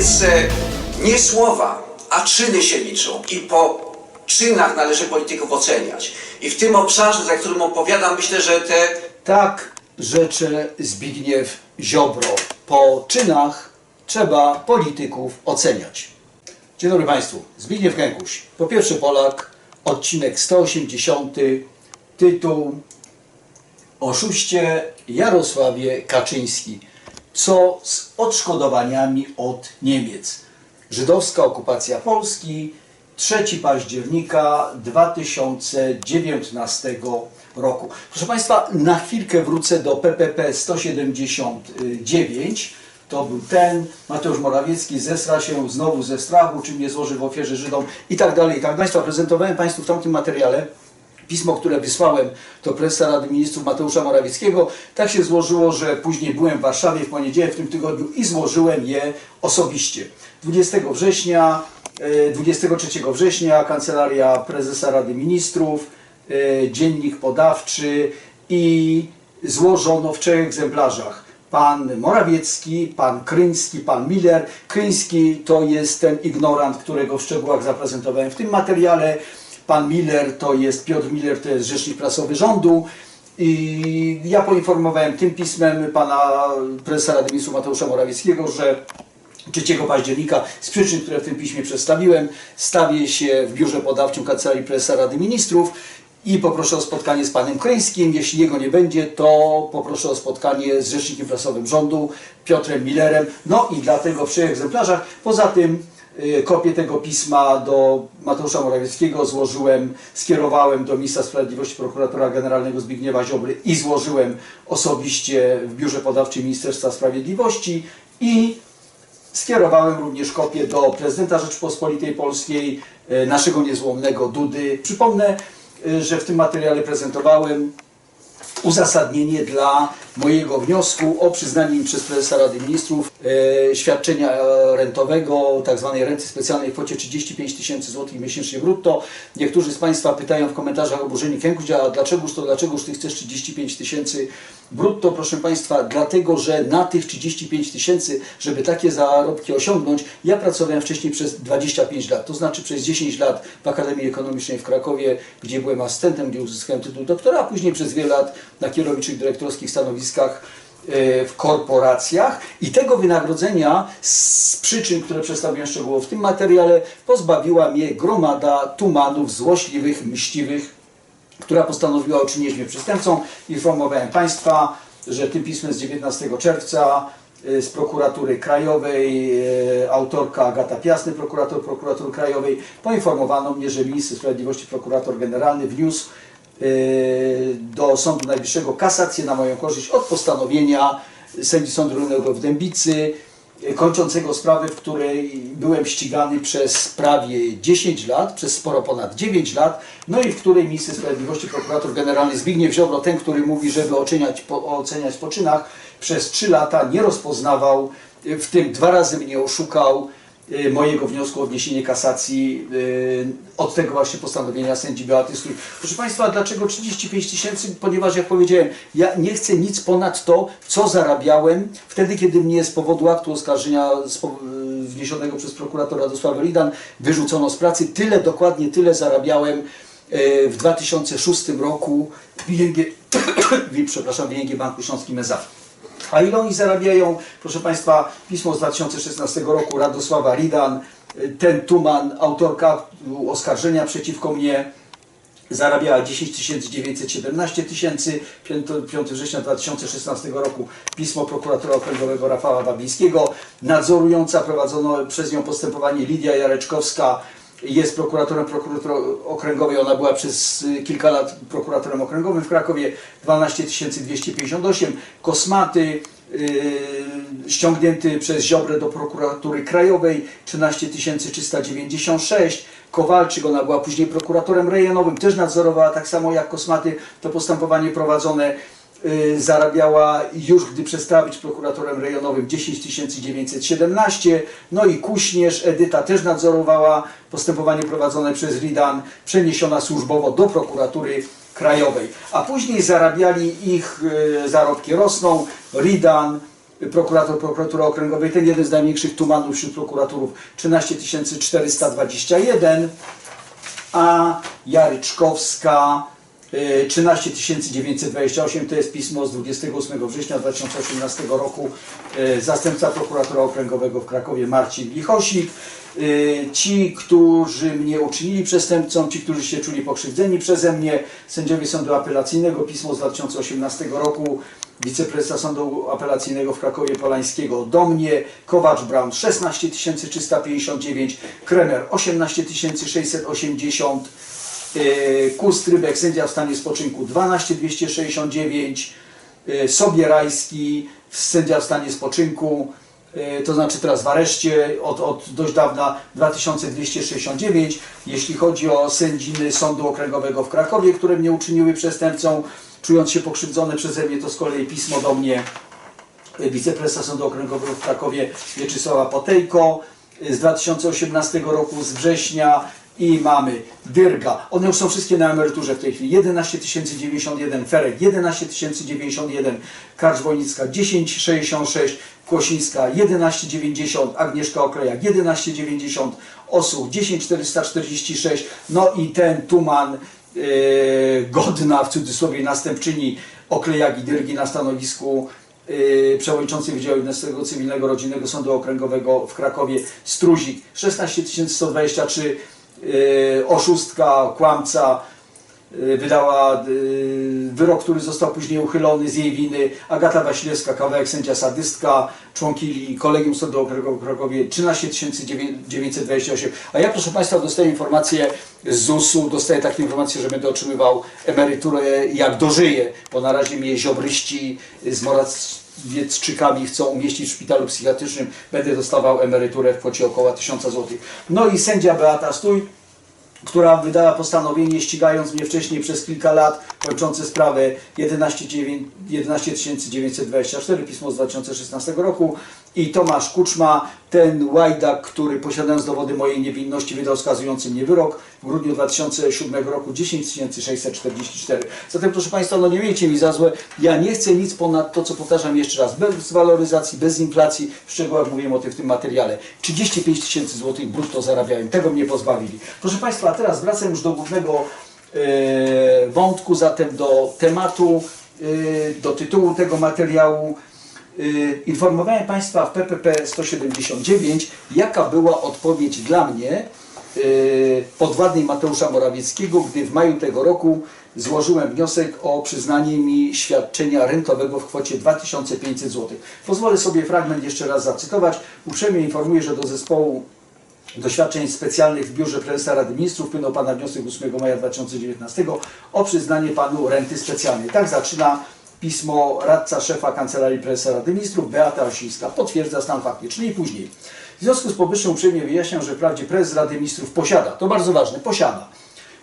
więc e, nie słowa, a czyny się liczą i po czynach należy polityków oceniać. I w tym obszarze, za którym opowiadam, myślę, że te Tak rzecze Zbigniew Ziobro. Po czynach trzeba polityków oceniać. Dzień dobry Państwu. Zbigniew Kękuś. Po pierwsze Polak, odcinek 180, tytuł Oszuście Jarosławie Kaczyński. Co z odszkodowaniami od Niemiec? Żydowska okupacja Polski 3 października 2019 roku. Proszę Państwa, na chwilkę wrócę do PPP 179. To był ten, Mateusz Morawiecki zesra się znowu ze strachu, czym nie złoży w ofierze Żydom i tak dalej, tak dalej. Prezentowałem Państwu w tamtym materiale pismo, które wysłałem do prezesa Rady Ministrów Mateusza Morawieckiego. Tak się złożyło, że później byłem w Warszawie w poniedziałek w tym tygodniu i złożyłem je osobiście. 20 września, e, 23 września Kancelaria Prezesa Rady Ministrów, e, Dziennik Podawczy i złożono w trzech egzemplarzach. Pan Morawiecki, pan Kryński, pan Miller. Kryński to jest ten ignorant, którego w szczegółach zaprezentowałem w tym materiale. Pan Miller to jest, Piotr Miller to jest rzecznik prasowy rządu. I ja poinformowałem tym pismem pana prezesa Rady Ministrów Mateusza Morawieckiego, że 3 października z przyczyn, które w tym piśmie przedstawiłem, stawię się w biurze podawczym Kancelarii Prezesa Rady Ministrów i poproszę o spotkanie z panem Kryńskim. Jeśli jego nie będzie, to poproszę o spotkanie z rzecznikiem prasowym rządu Piotrem Millerem. No i dlatego trzech egzemplarzach. Poza tym kopię tego pisma do Mateusza Morawieckiego złożyłem, skierowałem do Ministra Sprawiedliwości Prokuratora Generalnego Zbigniewa Ziobry i złożyłem osobiście w biurze podawczym Ministerstwa Sprawiedliwości i Skierowałem również kopię do prezydenta Rzeczypospolitej Polskiej, e, naszego niezłomnego Dudy. Przypomnę, e, że w tym materiale prezentowałem uzasadnienie dla mojego wniosku o przyznanie mi przez prezesa Rady Ministrów e, świadczenia e, rentowego, tak zwanej renty specjalnej w kwocie 35 tysięcy złotych miesięcznie brutto. Niektórzy z Państwa pytają w komentarzach oburzeni Kękuś, a dlaczegoż to, dlaczegoż Ty chcesz 35 tysięcy brutto? Proszę Państwa, dlatego, że na tych 35 tysięcy, żeby takie zarobki osiągnąć, ja pracowałem wcześniej przez 25 lat, to znaczy przez 10 lat w Akademii Ekonomicznej w Krakowie, gdzie byłem asystentem, gdzie uzyskałem tytuł doktora, a później przez wiele lat na kierowniczych dyrektorskich stanowiskach e, w korporacjach i tego wynagrodzenia z przyczyn, które przedstawiłem szczegółowo w tym materiale, pozbawiła mnie gromada tumanów złośliwych, mściwych, która postanowiła uczynić mnie przestępcą. Informowałem Państwa, że tym pismem z 19 czerwca y, z prokuratury krajowej, y, autorka Agata Piasny, prokurator prokuratury krajowej, poinformowano mnie, że minister sprawiedliwości, prokurator generalny wniósł do Sądu Najwyższego kasację na moją korzyść od postanowienia sędzi Sądu Rejonowego w Dębicy, y, kończącego sprawę, w której byłem ścigany przez prawie 10 lat, przez sporo ponad 9 lat, no i w której minister sprawiedliwości, prokurator generalny Zbigniew Ziobro, ten, który mówi, żeby oceniać po, oceniać po czynach, przez 3 lata nie rozpoznawał, y, w tym dwa razy mnie oszukał, y, mojego wniosku o wniesienie kasacji y, od tego właśnie postanowienia sędzi Beaty Strój. Proszę Państwa, dlaczego 35 tysięcy? Ponieważ jak powiedziałem, ja nie chcę nic ponad to, co zarabiałem wtedy, kiedy mnie z powodu aktu oskarżenia y, wniesionego przez prokuratora Radosława Ridan wyrzucono z pracy. Tyle, dokładnie tyle zarabiałem y, w 2006 roku w ING, przepraszam, w ING Banku Śląskim S.A. A ile oni zarabiają? Proszę Państwa, pismo z 2016 roku Radosława Ridan, y, ten Tuman, autorka oskarżenia przeciwko mnie, zarabiała 10 917 tysięcy. 5 września 2016 roku pismo prokuratora okręgowego Rafała Wabińskiego. Nadzorująca prowadzono przez nią postępowanie Lidia Jareczkowska jest prokuratorem prokuratury okręgowej. Ona była przez y, kilka lat prokuratorem okręgowym w Krakowie. 12 258. Kosmaty yy, ściągnięty przez Ziobrę do prokuratury krajowej 13 396. Kowalczyk, ona była później prokuratorem rejonowym, też nadzorowała tak samo jak Kosmaty to postępowanie prowadzone. Yy, zarabiała już, gdy przestała być prokuratorem rejonowym 10 917. No i Kuśnierz, Edyta też nadzorowała postępowanie prowadzone przez Ridan, przeniesiona służbowo do prokuratury krajowej. A później zarabiali ich, yy, zarobki rosną. Ridan prokurator Prokuratury Okręgowej, ten jeden z największych tumanów wśród prokuratorów 13 421, a Jaryczkowska y, 13 928 to jest pismo z 28 września 2018 roku y, zastępca prokuratora okręgowego w Krakowie Marcin Lichosik. Y, Ci, którzy mnie uczynili przestępcą, ci, którzy się czuli pokrzywdzeni przeze mnie, sędziowie Sądu Apelacyjnego, pismo z 2018 roku, wiceprezesa Sądu Apelacyjnego w Krakowie Polańskiego do mnie, Kowacz 16 359, Kremer 18 680, yy, Kustrybek, sędzia w stanie spoczynku 12 269, yy, Sobierajski, sędzia w stanie spoczynku, yy, to znaczy teraz w areszcie od, od dość dawna 2269. Jeśli chodzi o sędziny Sądu Okręgowego w Krakowie, które mnie uczyniły przestępcą, czując się pokrzywdzone przeze mnie, to z kolei pismo do mnie. Wiceprezesa Sądu Okręgowego w Krakowie Mieczysława Potejko z 2018 roku, z września i mamy Dyrga. One już są wszystkie na emeryturze w tej chwili. 11 091, Ferek 11 091, Karcz Wojnicka 1066, Kłosińska 1190, Agnieszka Oklejak 1190, Osuch 10446, no i ten Tuman e, godna w cudzysłowie następczyni Oklejagi Dyrgi na stanowisku yy, przewodniczący Wydziału Jednostkowego Cywilnego Rodzinnego Sądu Okręgowego w Krakowie Struzik 16 123 yy, oszustka, kłamca yy, wydała yy, wyrok, który został później uchylony z jej winy Agata Wasilewska, kawałek sędzia sadystka, członkini Kolegium Sądu Okręgowego w Krakowie 13 928. A ja proszę Państwa dostaję informację z ZUS-u, dostaję takie informacje, że będę otrzymywał emeryturę jak dożyję, bo na razie mnie ziobryści z Morawieczczykami chcą umieścić w szpitalu psychiatrycznym, będę dostawał emeryturę w kwocie około 1000 zł. No i sędzia Beata Stój, która wydała postanowienie ścigając mnie wcześniej przez kilka lat, kończące sprawę 11 dziewię- 11 924, pismo z 2016 roku i Tomasz Kuczma, ten łajdak, który posiadając dowody mojej niewinności wydał skazujący mnie wyrok w grudniu 2007 roku 10 644. Zatem proszę Państwa, no nie miejcie mi za złe, ja nie chcę nic ponad to, co powtarzam jeszcze raz, bez waloryzacji, bez inflacji, w szczegółach mówiłem o tym w tym materiale. 35 tysięcy złotych brutto zarabiałem, tego mnie pozbawili. Proszę Państwa, a teraz wracam już do głównego e, wątku, zatem do tematu, e, do tytułu tego materiału. Y, Informowałem Państwa w PPP 179, jaka była odpowiedź dla mnie y, podwładnej Mateusza Morawieckiego, gdy w maju tego roku złożyłem wniosek o przyznanie mi świadczenia rentowego w kwocie 2500 zł. Pozwolę sobie fragment jeszcze raz zacytować. Uprzejmie informuję, że do zespołu doświadczeń specjalnych w Biurze Prezesa Rady Ministrów wpłynął Pana wniosek 8 maja 2019 o przyznanie Panu renty specjalnej. Tak zaczyna pismo radca szefa Kancelarii Prezesa Rady Ministrów Beata Osińska. Potwierdza stan faktyczny i później. W związku z powyższym uprzejmie wyjaśniam, że wprawdzie Prezes Rady Ministrów posiada, to bardzo ważne, posiada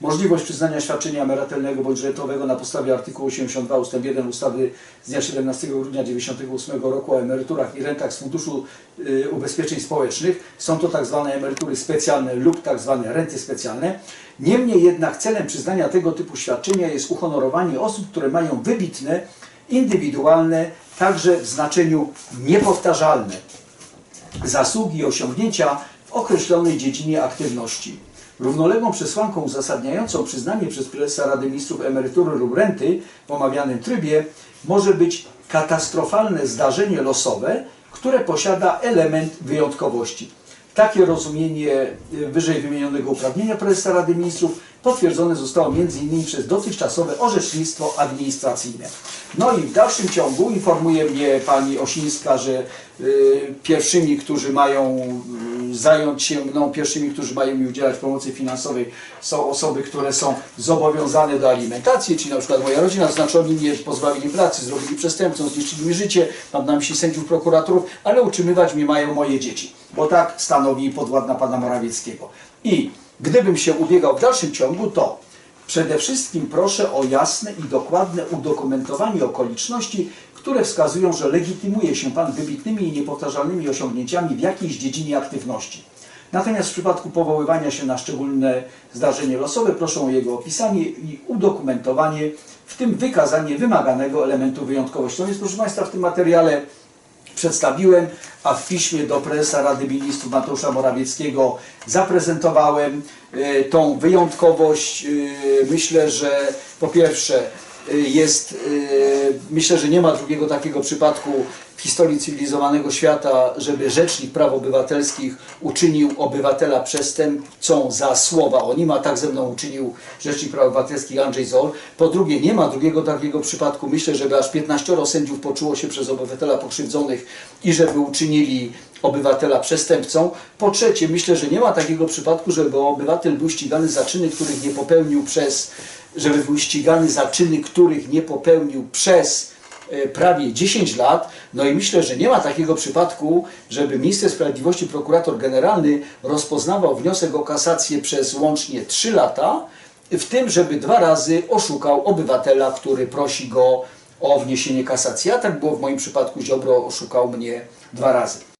możliwość przyznania świadczenia emerytalnego bądź rentowego na podstawie artykułu 82 ust. 1 ustawy z dnia 17 grudnia 1998 roku o emeryturach i rentach z Funduszu y, Ubezpieczeń Społecznych. Są to tak zwane emerytury specjalne lub tak zwane renty specjalne. Niemniej jednak celem przyznania tego typu świadczenia jest uhonorowanie osób, które mają wybitne, indywidualne, także w znaczeniu niepowtarzalne zasługi i osiągnięcia w określonej dziedzinie aktywności. Równoległą przesłanką uzasadniającą przyznanie przez prezesa Rady Ministrów emerytury lub renty w omawianym trybie może być katastrofalne zdarzenie losowe, które posiada element wyjątkowości. Takie rozumienie y, wyżej wymienionego uprawnienia prezesa Rady Ministrów potwierdzone zostało m.in. przez dotychczasowe orzecznictwo administracyjne. No i w dalszym ciągu informuje mnie pani Osińska, że y, pierwszymi, którzy mają y, zająć się mną, pierwszymi, którzy mają mi udzielać pomocy finansowej są osoby, które są zobowiązane do alimentacji, czyli na przykład moja rodzina, znaczy oni mnie pozbawili pracy, zrobili przestępcą, zniszczyli mi życie, mam na myśli sędziów, prokuratorów, ale utrzymywać mnie mają moje dzieci, bo tak stanowi podwładna pana Morawieckiego. I gdybym się ubiegał w dalszym ciągu, to przede wszystkim proszę o jasne i dokładne udokumentowanie okoliczności, które wskazują, że legitymuje się Pan wybitnymi i niepowtarzalnymi osiągnięciami w jakiejś dziedzinie aktywności. Natomiast w przypadku powoływania się na szczególne zdarzenie losowe proszę o jego opisanie i udokumentowanie, w tym wykazanie wymaganego elementu wyjątkowości. No więc proszę Państwa, w tym materiale przedstawiłem, a w piśmie do prezesa Rady Ministrów Mateusza Morawieckiego zaprezentowałem e, tą wyjątkowość. E, Myślę, że po pierwsze e, jest, myślę, że nie ma drugiego takiego przypadku historii cywilizowanego świata, żeby Rzecznik Praw Obywatelskich uczynił obywatela przestępcą za słowa. O nim a tak ze mną uczynił Rzecznik Praw Obywatelskich Andrzej Zoll. Po drugie, nie ma drugiego takiego przypadku, myślę, żeby aż 15 sędziów poczuło się przez obywatela pokrzywdzonych i żeby uczynili obywatela przestępcą. Po trzecie, myślę, że nie ma takiego przypadku, żeby obywatel był ścigany za czyny, których nie popełnił przez, żeby był ścigany za czyny, których nie popełnił przez prawie 10 lat. No i myślę, że nie ma takiego przypadku, żeby minister sprawiedliwości, prokurator generalny rozpoznawał wniosek o kasację przez łącznie 3 lata, w tym, żeby dwa razy oszukał obywatela, który prosi go o wniesienie kasacji. A tak było w moim przypadku, Ziobro oszukał mnie dwa razy.